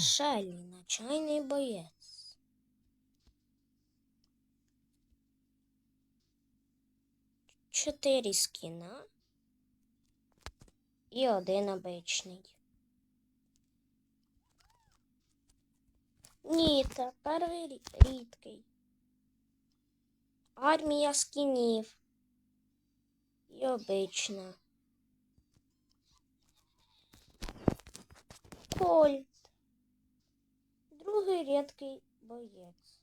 Шелі, начальний боєць. Чотири скіна і один обичний. Ні, тепер рі- рідкий. Армія скінів. І обична. Кольт. Другий рідкий боєць.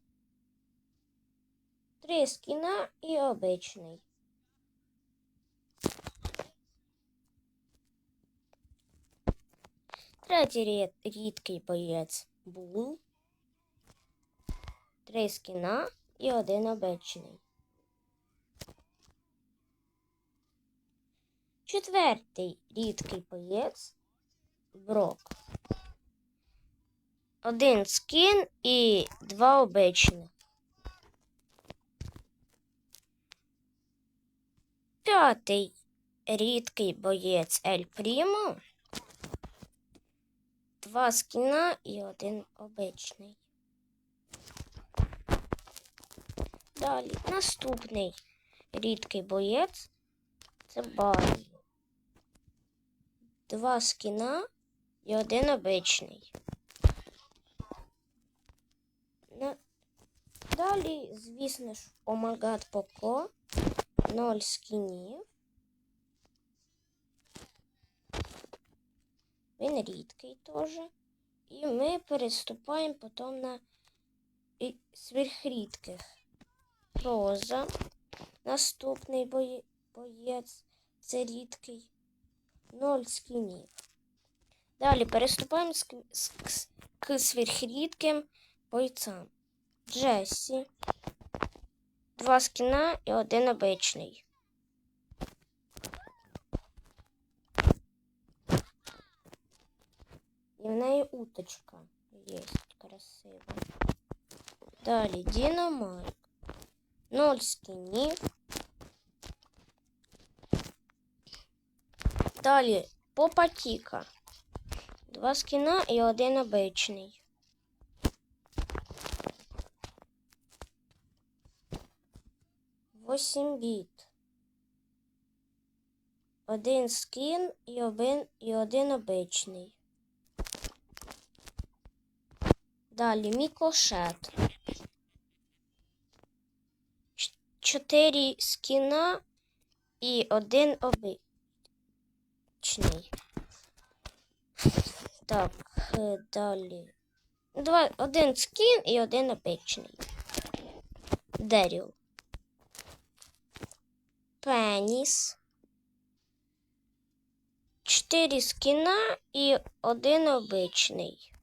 Три скіна і обичний. Третій рідкий боєць Бул. Три скіна і один обичний. Четвертий рідкий боєць Брок. Один скін і два обичних. П'ятий рідкий боєць Ель Прімо. Два скіна і один обичний. Далі наступний рідкий боєць це Барі. Два скіна і один обичний. На- Далі, звісно ж, Омагат Поко. Ноль скінів. Він рідкий теж. І ми переступаємо потім на сверхрідких. Роза. Наступний боєць. Це рідкий. Ноль скінів. Далі переступаємо к сверхрідким бойцям. Джесі. Два скіна і один обичний. І в неї уточка є красива. Далі Дінамайк. Ноль скінів. Далі Попатіка. Два скіна і один обичний. Восім біт. Один скін і один, і один обичний. Далі мікошет. Чотири скіна і один обичний. Так, е, далі. Два, один скін і один обичний. Деріл. Пеніс. Чотири скіна і один обичний.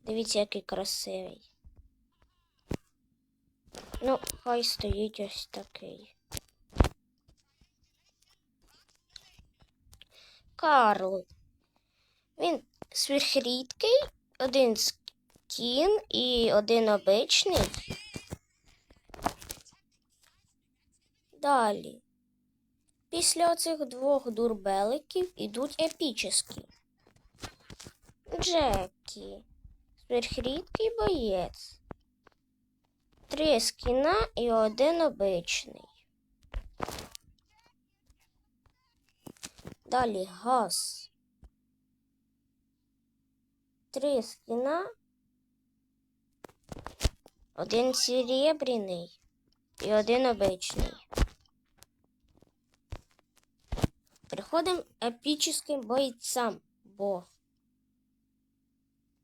Дивіться, який красивий. Ну, хай стоїть ось такий. Карл. Він сверхрідкий, один скін і один обичний. Далі. Після оцих двох дурбеликів ідуть епічні. Джекі. Сверхрідкий боєць. Три скіна і один обичний. Далі газ. Три скіна. Один серебряний і один обичний. Переходимо епічним бойцям, бо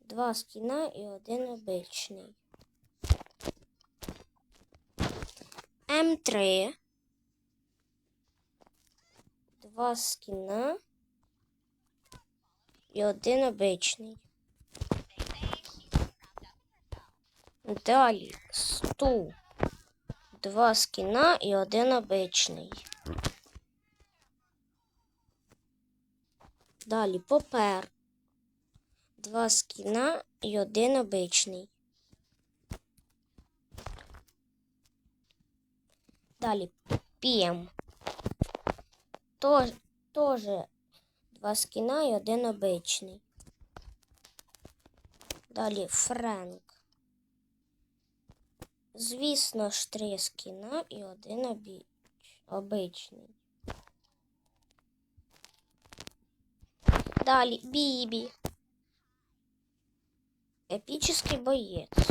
два скіна і один обичний. М3. Два скіна і один обичний. Далі стул. Два скіна і один обичний. Далі попер. Два скіна і один обичний. Далі п'єм. Тож, Два скіна і один обичний. Далі Френк. Звісно ж, три скіна і один обичний. Далі Бібі. Епічний боєць.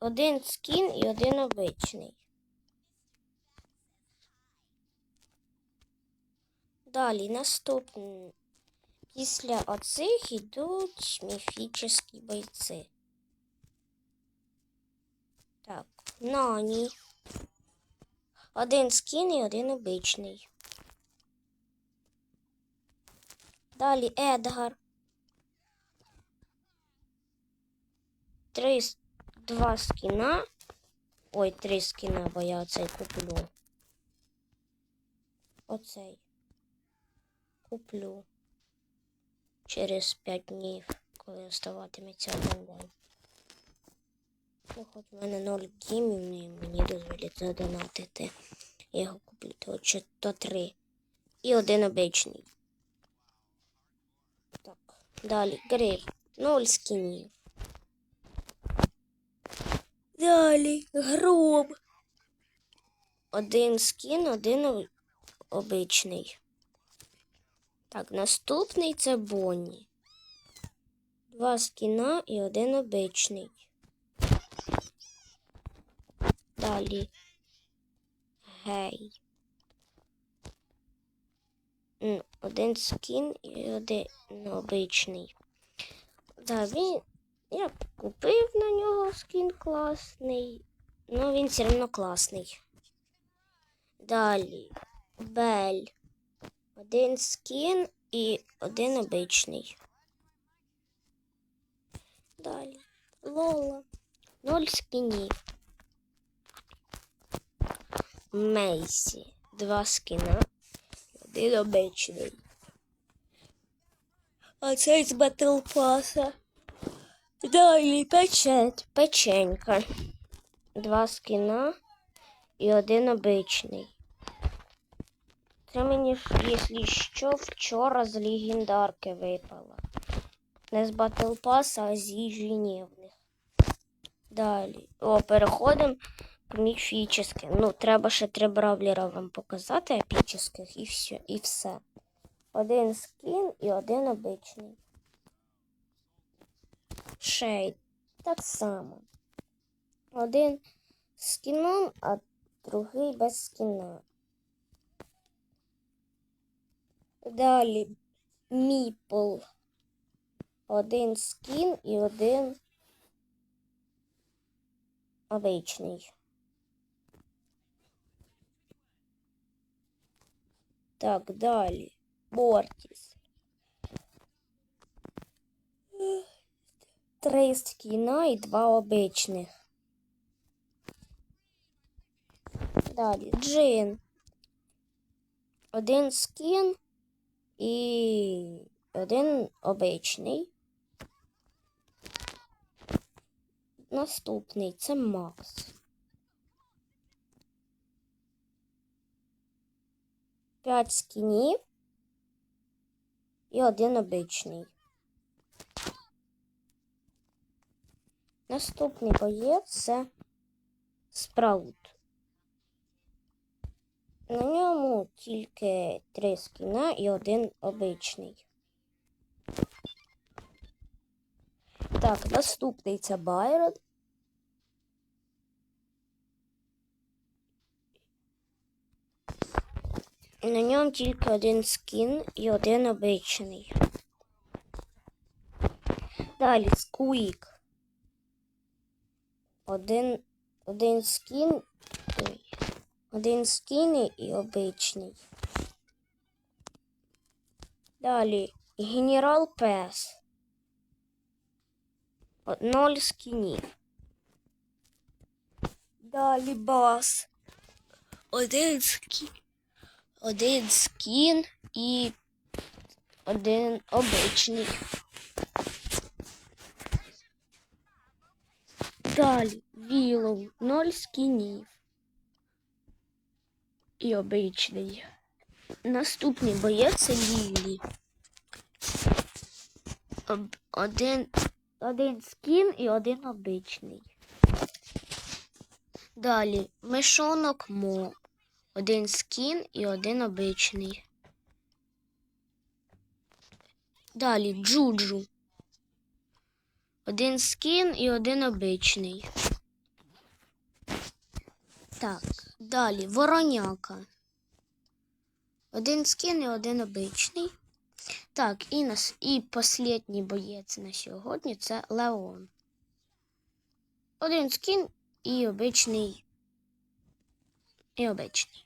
Один скін і один обичний. Далі наступний. Після оцих йдуть міфічні бойці. Так, Нані. Один скін і один обичний. Далі Едгар. Три, два скіна. Ой, три скіна, бо я оцей куплю. Оцей. Куплю. Через 5 днів, коли оставатиметься день. Ну, хоч в мене 0 гімів, і мені дозволять задонатити. Я його куплю то, 3. І один обичний. Так, далі. Гриб. 0 скінів. Далі. Гроб. Один скін, один обичний. Так, наступний це Бонні. Два скіна і один обичний. Далі. Гей. Один скін і один обичний. Да, він. Я купив на нього скін класний. Ну, він все одно класний. Далі. Бель. Один скін і один обичний. Далі. Лола. Ноль скінів. Мейсі. Два скіна. Обичний. А цей з Батл Паса. Далі печет. Печенька. Два скіна і один обичний. Це мені, якщо що, вчора з легендарки випало. Не з Батл Паса, а з ежедневних. Далі. О, переходимо к міфічним. Ну, треба ще три бравлера вам показати епічних і все. І все. Один скін і один обичний. Шейд. Так само. Один з скіном, а другий без скіна. Далі Міпл. Один скін і один обичний. Так, далі. Бортіс. Три скіна і два обичних. Далі Джин. Один скін і один обичний. Наступний це Макс. П'ять скінів і один обичний. Наступний боєць це Спраут. На ньому тільки три скіна і один обичний. Так, наступний це Байрон. На ньому тільки один скін і один обичний. Далі Сквік. Один, один скін. Один скін і обичний. Далі Генерал Пес. Ноль скінів. Далі бас. Один скін. Один скін і один обичний. Далі Вілоу. Ноль скінів. І обичний. Наступний боєць Лілі. об- один, один скін і один обичний. Далі мишонок Мо. Один скін і один обичний. Далі Джуджу. Один скін і один обичний. Так, далі вороняка. Один скін і один обичний. Так, і, нас, і останній боєць на сьогодні це Леон. Один скін і обичний. І обичний.